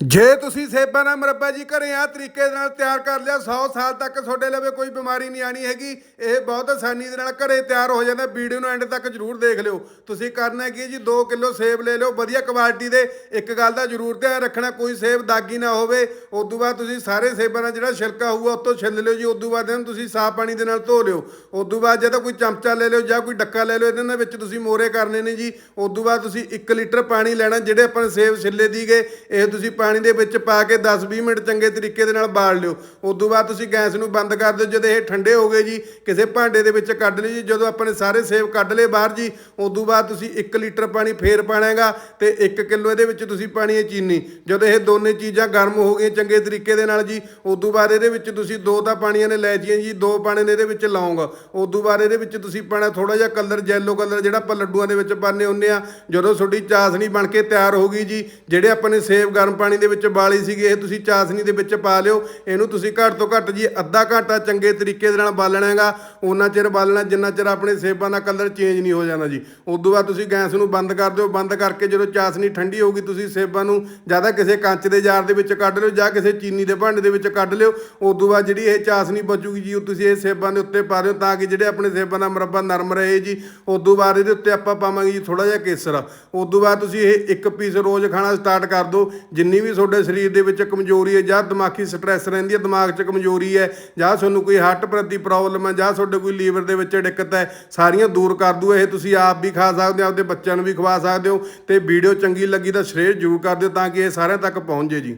ਜੇ ਤੁਸੀਂ ਸੇਬਾਂ ਦਾ ਮੁਰੱਬਾ ਜੀ ਘਰੇ ਆ ਤਰੀਕੇ ਦੇ ਨਾਲ ਤਿਆਰ ਕਰ ਲਿਆ 100 ਸਾਲ ਤੱਕ ਤੁਹਾਡੇ ਲਵੇ ਕੋਈ ਬਿਮਾਰੀ ਨਹੀਂ ਆਣੀ ਹੈਗੀ, ਇਹ ਬਹੁਤ ਆਸਾਨੀ ਦੇ ਨਾਲ ਘਰੇ ਤਿਆਰ ਹੋ ਜਾਂਦਾ, ਵੀਡੀਓ ਨੂੰ ਐਂਡ ਤੱਕ ਜਰੂਰ ਦੇਖ ਲਿਓ। ਤੁਸੀਂ ਕਰਨਾ ਕੀ ਹੈ ਜੀ 2 ਕਿਲੋ ਸੇਬ ਲੈ ਲਿਓ, ਵਧੀਆ ਕੁਆਲਿਟੀ ਦੇ, ਇੱਕ ਗੱਲ ਦਾ ਜਰੂਰ ਧਿਆਨ ਰੱਖਣਾ, ਕੋਈ ਸੇਬ ਦਾਗੀ ਨਾ ਹੋਵੇ, ਉਦੋਂ ਬਾਅਦ ਤੁਸੀਂ ਸਾਰੇ ਸੇਬਾਂ ਦਾ ਜਿਹੜਾ ਛਿਲਕਾ ਹੋਊਗਾ, ਉਤੋਂ ਛਿੱਲ ਲਿਓ ਜੀ, ਉਦੋਂ ਬਾਅਦ ਇਹਨੂੰ ਤੁਸੀਂ ਸਾਫ਼ ਪਾਣੀ ਦੇ ਨਾਲ ਧੋ ਲਿਓ। ਉਦੋਂ ਬਾਅਦ ਜੇ ਤਾਂ ਕੋਈ ਚਮਚਾ ਲੈ ਲਿਓ ਜਾਂ ਕੋਈ ਡੱਕਾ ਲੈ ਲਿਓ ਇਹਨਾਂ ਦੇ ਵਿੱਚ ਤੁਸੀਂ ਮੋਰੇ ਕਰਨੇ ਨੇ ਜੀ, ਉਦੋਂ ਬਾਅਦ ਤੁਸੀਂ 1 ਲੀਟਰ ਪਾਣੀ ਲੈਣਾ, ਜਿਹੜੇ ਆਪਾਂ ਸੇਬ ਛਿੱਲੇ ਦੀਗੇ, ਇਹ ਤੁਸੀਂ ਪਾਣੀ ਦੇ ਵਿੱਚ ਪਾ ਕੇ 10-20 ਮਿੰਟ ਚੰਗੇ ਤਰੀਕੇ ਦੇ ਨਾਲ ਬਾਲ ਲਿਓ। ਉਦੋਂ ਬਾਅਦ ਤੁਸੀਂ ਗੈਸ ਨੂੰ ਬੰਦ ਕਰ ਦਿਓ। ਜਦੋਂ ਇਹ ਠੰਡੇ ਹੋ ਗਏ ਜੀ, ਕਿਸੇ ਭਾਂਡੇ ਦੇ ਵਿੱਚ ਕੱਢ ਲਈ ਜੀ। ਜਦੋਂ ਆਪਾਂ ਨੇ ਸਾਰੇ ਸੇਬ ਕੱਢ ਲਏ ਬਾਹਰ ਜੀ, ਉਦੋਂ ਬਾਅਦ ਤੁਸੀਂ 1 ਲੀਟਰ ਪਾਣੀ ਫੇਰ ਪਾਣਾਗਾ ਤੇ 1 ਕਿਲੋ ਇਹਦੇ ਵਿੱਚ ਤੁਸੀਂ ਪਾਣੀ ਹੈ ਚੀਨੀ। ਜਦੋਂ ਇਹ ਦੋਨੇ ਚੀਜ਼ਾਂ ਗਰਮ ਹੋ ਗਈਆਂ ਚੰਗੇ ਤਰੀਕੇ ਦੇ ਨਾਲ ਜੀ, ਉਦੋਂ ਬਾਅਦ ਇਹਦੇ ਵਿੱਚ ਤੁਸੀਂ ਦੋ ਤਾਂ ਪਾਣੀਆਂ ਨੇ ਲੈ ਲੈਚੀਆਂ ਜੀ, ਦੋ ਪਾਣੇ ਨੇ ਇਹਦੇ ਵਿੱਚ ਲੌਂਗ ਉਦੋਂ ਬਾਅਦ ਇਹਦੇ ਵਿੱਚ ਤੁਸੀਂ ਪਾਣਾ ਥੋੜਾ ਜਿਹਾ ਕਲਰ ਜੈਲੋ ਕਲਰ ਜਿਹੜਾ ਆਪਾਂ ਲੱਡੂਆਂ ਦੇ ਵਿੱਚ ਪਾਉਂਦੇ ਹੁੰਦੇ ਆ। ਜਦੋਂ ਤੁਹਾਡੀ ਚਾਸਣੀ ਬਣ ਕੇ ਤਿਆਰ ਹੋ ਗਈ ਜੀ, ਜਿਹੜੇ ਆਪਾਂ ਨੇ ਸੇਬ ਗਰਮ ਪਾਣੀ ਦੇ ਵਿੱਚ ਬਾਲੀ ਸੀਗੀ, ਇਹ ਤੁਸੀਂ ਚਾਸਣੀ ਦੇ ਵਿੱਚ ਪਾ ਲਿਓ। ਇਹਨੂੰ ਤੁਸੀਂ ਘੱਟ ਤੋਂ ਘੱਟ ਜੀ ਅੱਧਾ ਘੰਟਾ ਚੰਗੇ ਤਰੀਕੇ ਦੇ ਨਾਲ ਬਾਲਣਾ ਹੈਗਾ। ਉਹਨਾਂ ਚਿਰ ਬਾਲਣਾ, ਜਿੰਨਾ ਚਿਰ ਆਪਣੇ ਸੇਬਾਂ ਦਾ ਕਲਰ ਚੇਂਜ ਨਹੀਂ ਹੋ ਜਾਂਦਾ ਜੀ। ਉਦੋਂ ਬਾਅਦ ਤੁਸੀਂ ਗੈਸ ਨੂੰ ਬੰਦ ਕਰ ਦਿਓ। ਬੰਦ ਕਰਕੇ ਜਦੋਂ ਚਾਸਣੀ ਠੰਡੀ ਹੋਊਗੀ, ਤੁਸੀਂ ਸੇਬਾਂ ਨੂੰ ਜ਼ਿਆਦਾ ਕਿਸੇ ਕੰਚ ਦੇ ਜਾਰ ਦੇ ਵਿੱਚ ਕੱਢ ਲਿਓ ਜਾਂ ਕਿਸੇ ਚੀਨੀ ਦੇ ਭਾਂਡੇ ਦੇ ਵਿੱਚ ਕੱਢ ਲਿਓ। ਉਦੋਂ ਬਾਅਦ ਜਿਹੜੀ ਇਹ ਚਾਸਨੀ ਬਚੂਗੀ ਜੀ, ਉਹ ਤੁਸੀਂ ਇਹ ਸੇਬਾਂ ਦੇ ਉੱਤੇ ਪਾ ਦਿਓ ਤਾਂ ਕਿ ਜਿਹੜੇ ਆਪਣੇ ਸੇਬਾਂ ਦਾ ਮੁਰੱਬਾ ਨਰਮ ਰਹੇ ਜੀ। ਉਦੋਂ ਬਾਅਦ ਇਹਦੇ ਉੱਤੇ ਆਪਾਂ ਪਾਵਾਂਗੇ ਜੀ ਥੋੜਾ ਜਿਹਾ ਕੇਸਰ। ਉਦੋਂ ਬਾਅਦ ਤੁਸੀਂ ਇਹ ਇੱਕ ਪੀਸ ਰੋਜ਼ ਖਾਣਾ ਸਟਾਰਟ ਕਰ ਦਿਓ। ਜਿੰਨੀ ਵੀ ਵੀ ਤੁਹਾਡੇ ਸਰੀਰ ਦੇ ਵਿੱਚ ਕਮਜ਼ੋਰੀ ਹੈ, ਜਾਂ ਦਿਮਾਗੀ ਸਟ੍ਰੈਸ ਰਹਿੰਦੀ ਹੈ, ਦਿਮਾਗ 'ਚ ਕਮਜ਼ੋਰੀ ਹੈ, ਜਾਂ ਤੁਹਾਨੂੰ ਕੋਈ ਹਾਰਟ ਪ੍ਰਤੀ ਪ੍ਰੋਬਲਮ ਹੈ, ਜਾਂ ਤੁਹਾਡੇ ਕੋਈ ਲੀਵਰ ਦੇ ਵਿੱਚ ਦਿੱਕਤ ਹੈ, ਸਾਰੀਆਂ ਦੂਰ ਕਰ ਦੂ। ਇਹ ਤੁਸੀਂ ਆਪ ਵੀ ਖਾ ਸਕਦੇ ਹੋ, ਆਪਦੇ ਬੱਚਿਆਂ ਨੂੰ ਵੀ ਖਵਾ ਸਕਦੇ ਹੋ ਤੇ ਵੀਡੀਓ ਚੰਗੀ ਲੱਗੀ ਤਾਂ ਸ਼ੇਅਰ ਜ਼ਰੂਰ ਕਰ ਦਿਓ ਤਾਂ ਕਿ ਇਹ ਸਾਰਿਆਂ ਤੱਕ ਪਹੁੰਚ ਜੇ ਜੀ।